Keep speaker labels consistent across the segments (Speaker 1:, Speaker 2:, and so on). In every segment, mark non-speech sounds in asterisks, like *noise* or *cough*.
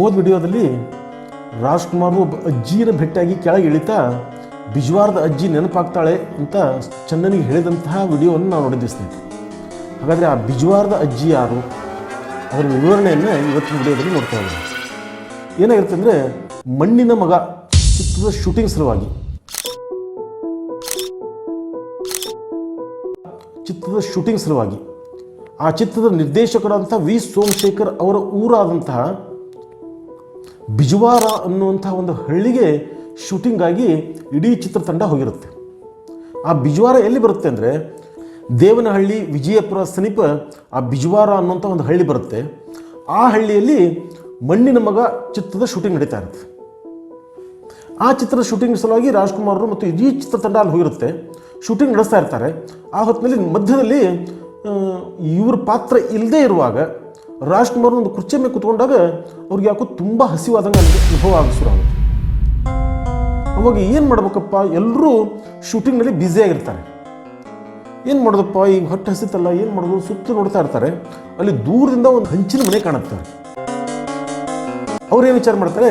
Speaker 1: ಹೋದ ವಿಡಿಯೋದಲ್ಲಿ ರಾಜ್ಕುಮಾರ್ ಒಬ್ಬ ಅಜ್ಜಿಯನ್ನು ಭೇಟಿಯಾಗಿ ಕೆಳಗೆ ಇಳಿತಾ, ಬಿಜ್ವಾರದ ಅಜ್ಜಿ ನೆನಪಾಗ್ತಾಳೆ ಅಂತ ಚಂದನಿಗೆ ಹೇಳಿದಂತಹ ವಿಡಿಯೋವನ್ನು ನಾವು ನೋಡಿದ್ವಿ ಸ್ನೇಹಿತರೆ. ಹಾಗಾದರೆ ಆ ಬಿಜ್ವಾರದ ಅಜ್ಜಿ ಯಾರು? ಅದರ ವಿವರಣೆಯನ್ನು ಇವತ್ತಿನ ವಿಡಿಯೋದಲ್ಲಿ ನೋಡ್ತಾ ಇದ್ದೀವಿ. ಏನಾಗಿರುತ್ತೆ ಅಂದರೆ, ಮಣ್ಣಿನ ಮಗ ಚಿತ್ರದ ಶೂಟಿಂಗ್ ಸಲುವಾಗಿ. ಚಿತ್ರದ ಶೂಟಿಂಗ್ ಸಲುವಾಗಿ. ಆ ಚಿತ್ರದ ನಿರ್ದೇಶಕರಾದಂಥ ವಿ ಸೋಮಶೇಖರ್ ಅವರ ಊರಾದಂತಹ ಬಿಜವಾರ ಅನ್ನುವಂಥ ಒಂದು ಹಳ್ಳಿಗೆ ಶೂಟಿಂಗಾಗಿ ಇಡೀ ಚಿತ್ರತಂಡ ಹೋಗಿರುತ್ತೆ. ಆ ಬಿಜವಾರ ಎಲ್ಲಿ ಬರುತ್ತೆ ಅಂದರೆ ದೇವನಹಳ್ಳಿ, ವಿಜಯಪುರ ಸಮೀಪ ಆ ಬಿಜವಾರ ಅನ್ನುವಂಥ ಒಂದು ಹಳ್ಳಿ ಬರುತ್ತೆ. ಆ ಹಳ್ಳಿಯಲ್ಲಿ ಮಣ್ಣಿನ ಮಗ ಚಿತ್ರದ ಶೂಟಿಂಗ್ ನಡೀತಾ ಇರುತ್ತೆ. ಆ ಚಿತ್ರದ ಶೂಟಿಂಗ್ ಸಲುವಾಗಿ ರಾಜ್ಕುಮಾರರು ಮತ್ತು ಇಡೀ ಚಿತ್ರತಂಡ ಅಲ್ಲಿ ಹೋಗಿರುತ್ತೆ. ಶೂಟಿಂಗ್ ನಡೆಸ್ತಾ ಇರ್ತಾರೆ. ಆ ಹೊತ್ತಿನಲ್ಲಿ ಮಧ್ಯದಲ್ಲಿ ಇವ್ರ ಪಾತ್ರ ಇಲ್ಲದೇ ಇರುವಾಗ ರಾಜ್ಕುಮಾರ್ ಒಂದು ಕುರ್ಚಿ ಮೇಲೆ ಕುತ್ಕೊಂಡಾಗ ಅವ್ರಿಗೆ ಯಾಕೋ ತುಂಬ ಹಸಿವಾದಂಗೆ ಅನುಭವ ಆಗ ಶುರು ಆಗುತ್ತೆ ಅವಾಗ ಏನು ಮಾಡ್ಬೇಕಪ್ಪ? ಎಲ್ಲರೂ ಶೂಟಿಂಗ್ನಲ್ಲಿ ಬ್ಯುಸಿಯಾಗಿರ್ತಾರೆ ಏನು ಮಾಡೋದಪ್ಪ? ಈಗ ಹೊಟ್ಟೆ ಹಸಿತಲ್ಲ, ಏನು ಮಾಡೋದು? ಸುತ್ತ ನೋಡ್ತಾ ಇರ್ತಾರೆ. ಅಲ್ಲಿ ದೂರದಿಂದ ಒಂದು ಹಂಚಿನ ಮನೆ ಕಾಣುತ್ತೆ. ಅವ್ರೇನು ವಿಚಾರ ಮಾಡ್ತಾರೆ?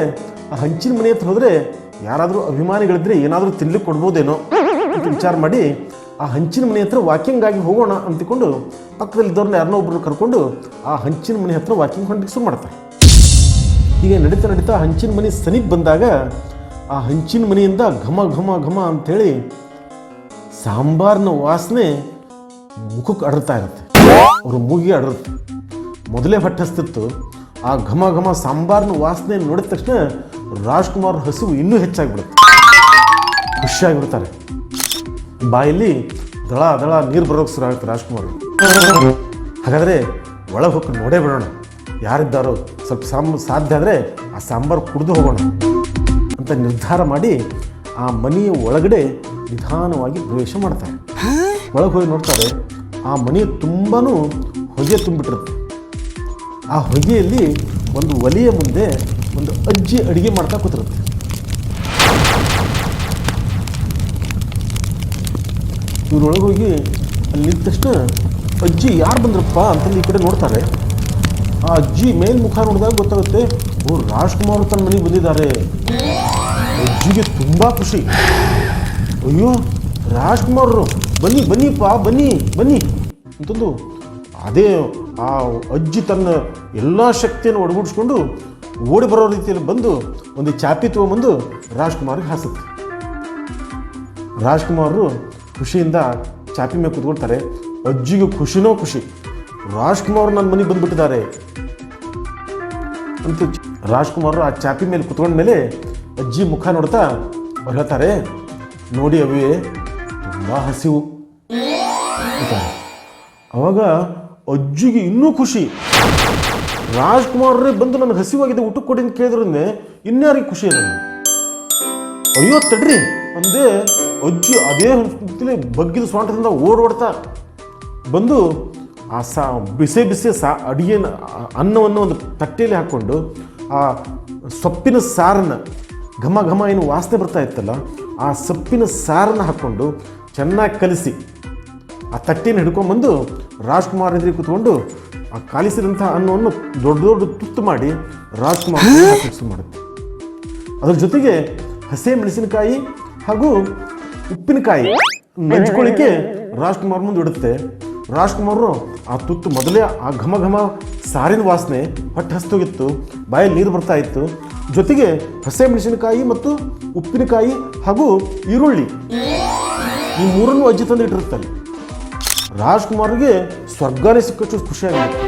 Speaker 1: ಆ ಹಂಚಿನ ಮನೆ ಹತ್ರ ಹೋದರೆ ಯಾರಾದರೂ ಅಭಿಮಾನಿಗಳಿದ್ರೆ ಏನಾದರೂ ತಿನ್ಲಿಕ್ಕೆ ಕೊಡ್ಬೋದೇನೋ ಅಂತ ವಿಚಾರ ಮಾಡಿ ಆ ಹಂಚಿನ ಮನೆ ಹತ್ರ ವಾಕಿಂಗ್ ಆಗಿ ಹೋಗೋಣ ಅಂತಿಕೊಂಡು ಪಕ್ಕದಲ್ಲಿದ್ದವ್ರನ್ನ ಯಾರನ್ನೋ ಒಬ್ಬರನ್ನ ಕರ್ಕೊಂಡು ಆ ಹಂಚಿನ ಮನೆ ಹತ್ರ ವಾಕಿಂಗ್ ಹೊಂಡಕ್ಕೆ ಶುರು ಮಾಡ್ತಾರೆ. ಹೀಗೆ ನಡೀತಾ ನಡೀತಾ ಹಂಚಿನ ಮನೆ ಸನಿಗೆ ಬಂದಾಗ ಆ ಹಂಚಿನ ಮನೆಯಿಂದ ಘಮ ಘಮ ಘಮ ಅಂಥೇಳಿ ಸಾಂಬಾರ್ನ ವಾಸನೆ ಮುಖಕ್ಕೆ ಅಡರ್ತಾ ಇರುತ್ತೆ. ಅವ್ರ ಮೂಗಿಗೆ ಅಡರುತ್ತೆ ಮೊದಲೇ ಹೊಟ್ಟೆ ಹಸ್ತಿತ್ತು ಆ ಘಮ ಘಮ ಸಾಂಬಾರ್ನ ವಾಸನೆ ನೋಡಿದ ತಕ್ಷಣ ರಾಜ್ಕುಮಾರ್ ಹಸಿವು ಇನ್ನೂ ಹೆಚ್ಚಾಗಿಬಿಡುತ್ತೆ. ಖುಷಿಯಾಗಿಬಿಡ್ತಾರೆ. ಬಾಯಲ್ಲಿ ದಳ ದಳ ನೀರು ಬರೋಕ್ಕೆ ಶುರು ಆಗುತ್ತೆ ರಾಜ್ಕುಮಾರ್. ಹಾಗಾದರೆ ಒಳಗೆ ಹೋಗಿ ನೋಡೇ ಬಿಡೋಣ. ಯಾರಿದ್ದಾರೋ ಸ್ವಲ್ಪ ಸಾಮ್ ಸಾಧ್ಯ ಆದರೆ ಆ ಸಾಂಬಾರು ಕುಡಿದು ಹೋಗೋಣ ಅಂತ ನಿರ್ಧಾರ ಮಾಡಿ ಆ ಮನೆಯ ಒಳಗಡೆ ನಿಧಾನವಾಗಿ ಪ್ರವೇಶ ಮಾಡ್ತಾರೆ. ಒಳಗೆ ಹೋಗಿ ನೋಡ್ತಾರೆ ಆ ಮನೆ ತುಂಬಾ ಹೊಗೆ ತುಂಬಿಟ್ಟಿರುತ್ತೆ. ಆ ಹೊಗೆಯಲ್ಲಿ ಒಂದು ಒಲೆಯ ಮುಂದೆ ಒಂದು ಅಜ್ಜಿ ಅಡುಗೆ ಮಾಡ್ತಾ ಕೂತಿರುತ್ತೆ. ಇವ್ರೊಳಗೆ ಹೋಗಿ ಅಲ್ಲಿ ನಿಂತ ತಕ್ಷಣ ಅಜ್ಜಿ, ಯಾರು ಬಂದ್ರಪ್ಪ ಅಂತಂದು ಈ ಕಡೆ ನೋಡ್ತಾರೆ. ಆ ಅಜ್ಜಿ ಮೇಲ್ ಮುಖ ನೋಡಿದಾಗ ಗೊತ್ತಾಗುತ್ತೆ, ಓ, ರಾಜ್ಕುಮಾರ್ ತನ್ನ ಮನೆಗೆ ಬಂದಿದ್ದಾರೆ. ಅಜ್ಜಿಗೆ ತುಂಬ ಖುಷಿ. ಅಯ್ಯೋ, ರಾಜ್ಕುಮಾರರು, ಬನ್ನಿ, ಬನ್ನಿಪ್ಪ, ಬನ್ನಿ ಬನ್ನಿ ಅಂತಂದು ಅದೇ ಆ ಅಜ್ಜಿ ತನ್ನ ಎಲ್ಲ ಶಕ್ತಿಯನ್ನು ಒಡಗೂಡಿಸ್ಕೊಂಡು ಓಡಿ ಬರೋ ರೀತಿಯಲ್ಲಿ ಬಂದು ಒಂದು ಚಾಪಿ ತೊಗೊಂಬಂದು ರಾಜ್ಕುಮಾರ್ಗೆ ಹಾಸುತ್ತೆ. ರಾಜ್ಕುಮಾರರು ಖುಷಿಯಿಂದ ಚಾಪಿ ಮೇಲೆ ಕೂತ್ಕೊಳ್ತಾರೆ. ಅಜ್ಜಿಗೆ ಖುಷಿನೋ ಖುಷಿ. ರಾಜ್ಕುಮಾರ್ ನನ್ನ ಮನೆಗೆ ಬಂದುಬಿಟ್ಟಿದ್ದಾರೆ. ಅಂತ ರಾಜ್ಕುಮಾರ್ ಆ ಚಾಪಿ ಮೇಲೆ ಕುತ್ಕೊಂಡ ಮೇಲೆ ಅಜ್ಜಿ ಮುಖ ನೋಡ್ತಾ ಅವ್ರು ನೋಡಿ ಅವೇ ತುಂಬ ಹಸಿವು. ಅವಾಗ ಅಜ್ಜಿಗೆ ಇನ್ನೂ ಖುಷಿ. ರಾಜ್ಕುಮಾರ್ರೇ ಬಂದು ನನಗೆ ಹಸಿವಾಗಿದೆ ಊಟಕ್ಕೆ ಕೊಡಿ ಅಂತ ಕೇಳಿದ್ರನ್ನೇ ಇನ್ಯಾರಿಗೆ ಖುಷಿ ಅದ? ಅಯ್ಯೋ, ತಡ್ರಿ. ಅಂದೆ ಅಜ್ಜಿ ಅದೇ ಬಗ್ಗಿದ ಸ್ವಾಂಟದಿಂದ ಓಡೋಡ್ತಾ ಬಂದು ಆ ಸಾ ಬಿಸಿ ಬಿಸಿ ಸಾ ಅಡಿಗೆನ ಅನ್ನವನ್ನು ಒಂದು ತಟ್ಟೆಯಲ್ಲಿ ಹಾಕ್ಕೊಂಡು ಆ ಸೊಪ್ಪಿನ ಸಾರನ್ನು ಘಮ ಘಮ ಏನು ವಾಸನೆ ಬರ್ತಾ ಇತ್ತಲ್ಲ ಆ ಸೊಪ್ಪಿನ ಸಾರನ್ನು ಹಾಕ್ಕೊಂಡು ಚೆನ್ನಾಗಿ ಕಲಿಸಿ ಆ ತಟ್ಟೆನ ಹಿಡ್ಕೊಂಬಂದು ರಾಜ್ಕುಮಾರ್ ಎದುರಿಗೆ ಕೂತ್ಕೊಂಡು ಆ ಕಾಲಿಸಿದಂಥ ಅನ್ನವನ್ನು ದೊಡ್ಡ ದೊಡ್ಡ ತುತ್ತು ಮಾಡಿ ರಾಜ್ಕುಮಾರ್ ಶುರು ಮಾಡುತ್ತೆ ಅದ್ರ ಜೊತೆಗೆ ಹಸಿ ಮೆಣಸಿನಕಾಯಿ ಹಾಗೂ ಉಪ್ಪಿನಕಾಯಿ *laughs* ನೆಂಚ್ಕೊಳ್ಳಿಕ್ಕೆ ರಾಜ್ಕುಮಾರ್ ಮುಂದೆ ಇಡುತ್ತೆ. ರಾಜ್ಕುಮಾರರು ಆ ತುತ್ತು ಮೊದಲೇ ಆ ಘಮ ಘಮ ಸಾರಿನ ವಾಸನೆ ಹೊಟ್ಟೆ ಹಸ್ತೋಗಿತ್ತು, ಬಾಯಲ್ಲಿ ನೀರು ಬರ್ತಾ ಇತ್ತು. ಜೊತೆಗೆ ಹಸೆ ಮೆಣಸಿನಕಾಯಿ ಮತ್ತು ಉಪ್ಪಿನಕಾಯಿ ಹಾಗೂ ಈರುಳ್ಳಿ ಈ ಮೂರನ್ನು ಅಜ್ಜಿ ತಂದು ಇಟ್ಟಿರ್ತಾರೆ ರಾಜ್ಕುಮಾರ್ಗೆ ಸ್ವರ್ಗನೇ ಸಿಕ್ಕಷ್ಟು ಖುಷಿಯಾಗಿತ್ತು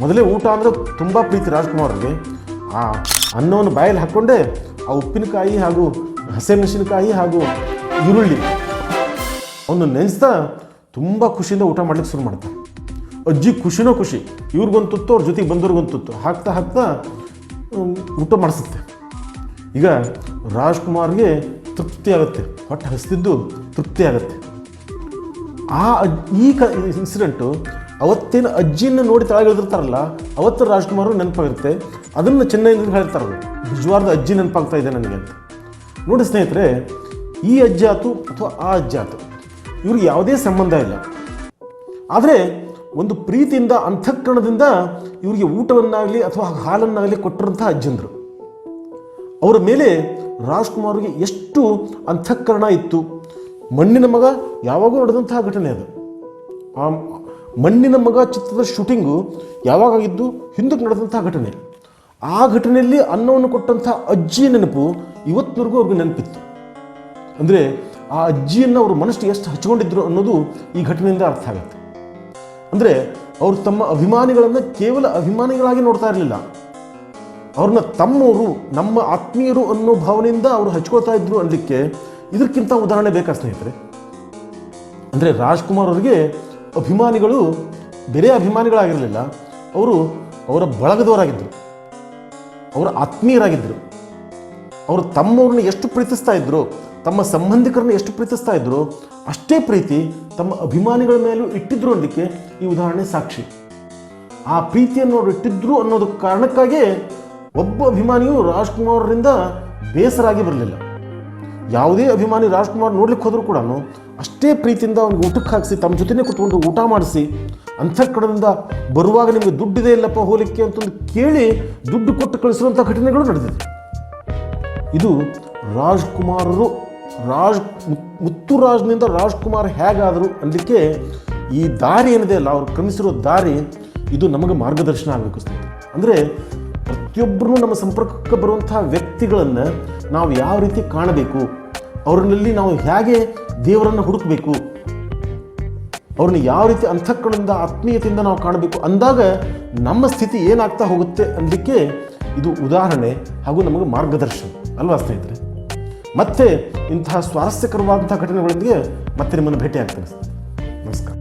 Speaker 1: ಮೊದಲೇ ಊಟ ಅಂದರೆ ತುಂಬ ಪ್ರೀತಿ ರಾಜ್ಕುಮಾರ್ಗೆ ಆ ಅನ್ನವನ್ನು ಬಾಯಲ್ಲಿ ಹಾಕ್ಕೊಂಡೆ ಆ ಉಪ್ಪಿನಕಾಯಿ ಹಾಗೂ ಹಸಿಮೆಣಸಿನಕಾಯಿ ಹಾಗೂ ಈರುಳ್ಳಿ ಅವನು ನೆನೆಸ್ತಾ ತುಂಬ ಖುಷಿಯಿಂದ ಊಟ ಮಾಡ್ಲಿಕ್ಕೆ ಶುರು ಮಾಡ್ತಾರೆ ಅಜ್ಜಿ ಖುಷಿನೋ ಖುಷಿ, ಇವ್ರಿಗೊಂದು ತುತ್ತು, ಅವ್ರ ಜೊತೆಗೆ ಬಂದವ್ರಿಗೊಂದು ತುತ್ತು, ಹಾಕ್ತಾ ಹಾಕ್ತಾ ಊಟ ಮಾಡಿಸುತ್ತೆ. ಈಗ ರಾಜ್ಕುಮಾರ್ಗೆ ತೃಪ್ತಿ ಆಗುತ್ತೆ, ಹೊಟ್ಟೆ ಹಸ್ತಿದ್ದು ತೃಪ್ತಿ ಆಗುತ್ತೆ. ಆ ಈ ಕ ಇನ್ಸಿಡೆಂಟು ಅವತ್ತಿನ ಅಜ್ಜಿಯನ್ನು ನೋಡಿ ತಳಗಿಳಿದಿರ್ತಾರಲ್ಲ ಅವತ್ತು ರಾಜ್ಕುಮಾರ್ ನೆನಪಾಗಿರುತ್ತೆ, ಅದನ್ನು ಚೆನ್ನೈನಿಂದ ಹೇಳ್ತಾರೆ ನಿಜವಾದ ಅಜ್ಜಿ ನೆನಪಾಗ್ತಾ ಇದೆ ನನಗೆ ಅಂತ. ನೋಡಿ ಸ್ನೇಹಿತರೆ, ಈ ಅಜ್ಜಿ ಆತು ಅಥವಾ ಆ ಅಜ್ಜಿ ಆತು? ಇವ್ರಿಗೆ ಯಾವುದೇ ಸಂಬಂಧ ಇಲ್ಲ. ಆದರೆ ಒಂದು ಪ್ರೀತಿಯಿಂದ, ಅಂತಃಕರಣದಿಂದ ಇವರಿಗೆ ಊಟವನ್ನಾಗಲಿ ಅಥವಾ ಹಾಲನ್ನಾಗಲಿ ಕೊಟ್ಟರಂತಹ ಅಜ್ಜಂದರು. ಅವರ ಮೇಲೆ ರಾಜ್ಕುಮಾರ್ಗೆ ಎಷ್ಟು ಅಂತಃಕರಣ ಇತ್ತು. ಮಣ್ಣಿನ ಮಗ ಯಾವಾಗೂ ನಡೆದಂತಹ ಘಟನೆ ಅದು. ಆ ಮಣ್ಣಿನ ಮಗ ಚಿತ್ರದ ಶೂಟಿಂಗು ಯಾವಾಗಾಗಿದ್ದು ಹಿಂದಕ್ಕೆ ನಡೆದಂತಹ ಘಟನೆ. ಆ ಘಟನೆಯಲ್ಲಿ ಅನ್ನವನ್ನು ಕೊಟ್ಟಂಥ ಅಜ್ಜಿ ನೆನಪು ಇವತ್ತಿನವರೆಗೂ ಅವ್ರಿಗೆ ನೆನಪಿತ್ತು. ಅಂದರೆ ಆ ಅಜ್ಜಿಯನ್ನು ಅವರು ಮನಸ್ಸು ಎಷ್ಟು ಹಚ್ಕೊಂಡಿದ್ರು ಅನ್ನೋದು ಈ ಘಟನೆಯಿಂದ ಅರ್ಥ ಆಗುತ್ತೆ. ಅಂದರೆ ಅವರು ತಮ್ಮ ಅಭಿಮಾನಿಗಳನ್ನು ಕೇವಲ ಅಭಿಮಾನಿಗಳಾಗಿ ನೋಡ್ತಾ ಇರಲಿಲ್ಲ. ಅವ್ರನ್ನ ತಮ್ಮವರು ನಮ್ಮ ಆತ್ಮೀಯರು ಅನ್ನೋ ಭಾವನೆಯಿಂದ ಅವರು ಹಚ್ಕೊಳ್ತಾ ಇದ್ರು ಅನ್ನಲಿಕ್ಕೆ ಇದಕ್ಕಿಂತ ಉದಾಹರಣೆ ಬೇಕಾ ಸ್ನೇಹಿತರೆ? ಅಂದರೆ ರಾಜ್ಕುಮಾರ್ ಅವರಿಗೆ ಅಭಿಮಾನಿಗಳು ಬೇರೆ ಅಭಿಮಾನಿಗಳಾಗಿರಲಿಲ್ಲ. ಅವರು ಅವರ ಬಳಗದವರಾಗಿದ್ದರು ಅವರ ಆತ್ಮೀಯರಾಗಿದ್ದರು ಅವರು ತಮ್ಮವ್ರನ್ನ ಎಷ್ಟು ಪ್ರೀತಿಸ್ತಾ ಇದ್ರು ತಮ್ಮ ಸಂಬಂಧಿಕರನ್ನು ಎಷ್ಟು ಪ್ರೀತಿಸ್ತಾ ಇದ್ರು, ಅಷ್ಟೇ ಪ್ರೀತಿ ತಮ್ಮ ಅಭಿಮಾನಿಗಳ ಮೇಲೂ ಇಟ್ಟಿದ್ರು ಅನ್ನೋದಕ್ಕೆ ಈ ಉದಾಹರಣೆ ಸಾಕ್ಷಿ. ಆ ಪ್ರೀತಿಯನ್ನು ಅವರು ಇಟ್ಟಿದ್ರು ಅನ್ನೋದು ಕಾರಣಕ್ಕಾಗಿ ಒಬ್ಬ ಅಭಿಮಾನಿಯು ರಾಜ್ಕುಮಾರ್ರಿಂದ ಬೇಸರಾಗಿ ಬರಲಿಲ್ಲ. ಯಾವುದೇ ಅಭಿಮಾನಿ ರಾಜ್ಕುಮಾರ್ ನೋಡ್ಲಿಕ್ಕೆ ಹೋದರೂ ಕೂಡ ಅಷ್ಟೇ ಪ್ರೀತಿಯಿಂದ ಅವ್ನಿಗೆ ಊಟಕ್ಕೆ ಹಾಕಿಸಿ, ತಮ್ಮ ಜೊತೆನೇ ಕುತ್ಕೊಂಡು ಊಟ ಮಾಡಿಸಿ, ಅಂತಃಕರಣದಿಂದ ಬರುವಾಗ ನಿಮಗೆ ದುಡ್ಡಿದೆ ಇಲ್ಲಪ್ಪ ಹೋಲಿಕ್ಕೆ ಅಂತಂದು ಕೇಳಿ ದುಡ್ಡು ಕೊಟ್ಟು ಕಳಿಸುವಂಥ ಘಟನೆಗಳು ನಡೆದಿದೆ. ಇದು ರಾಜ್ಕುಮಾರರು ರಾಜ್ ಮುತ್ತು ರಾಜ್ನಿಂದ ರಾಜ್ಕುಮಾರ್ ಹೇಗಾದರು ಅನ್ನಲಿಕ್ಕೆ ಈ ದಾರಿ ಏನಿದೆ ಅಲ್ಲ, ಅವ್ರು ಕ್ರಮಿಸಿರೋ ದಾರಿ, ಇದು ನಮಗೆ ಮಾರ್ಗದರ್ಶನ ಆಗಬೇಕು ಸ್ನೇಹಿತರೆ ಅಂದರೆ ಪ್ರತಿಯೊಬ್ಬರೂ ನಮ್ಮ ಸಂಪರ್ಕಕ್ಕೆ ಬರುವಂಥ ವ್ಯಕ್ತಿಗಳನ್ನು ನಾವು ಯಾವ ರೀತಿ ಕಾಣಬೇಕು, ಅವ್ರನ್ನಲ್ಲಿ ನಾವು ಹೇಗೆ ದೇವರನ್ನು ಹುಡುಕಬೇಕು, ಅವ್ರನ್ನ ಯಾವ ರೀತಿ ಅಂತಃಕರಣದಿಂದ ಆತ್ಮೀಯತೆಯಿಂದ ನಾವು ಕಾಣಬೇಕು ಅಂದಾಗ ನಮ್ಮ ಸ್ಥಿತಿ ಏನಾಗ್ತಾ ಹೋಗುತ್ತೆ ಅನ್ನಲಿಕ್ಕೆ ಇದು ಉದಾಹರಣೆ ಹಾಗೂ ನಮಗೆ ಮಾರ್ಗದರ್ಶನ. ಅಲ್ವಾ ಸ್ನೇಹಿತರೆ? ಮತ್ತೆ ಇಂತಹ ಸ್ವಾರಸ್ಯಕರವಾದಂತಹ ಘಟನೆಗಳೊಂದಿಗೆ ಮತ್ತೆ ನಿಮ್ಮನ್ನು ಭೇಟಿ ಆಗ್ತೇನೆ ನಮಸ್ಕಾರ.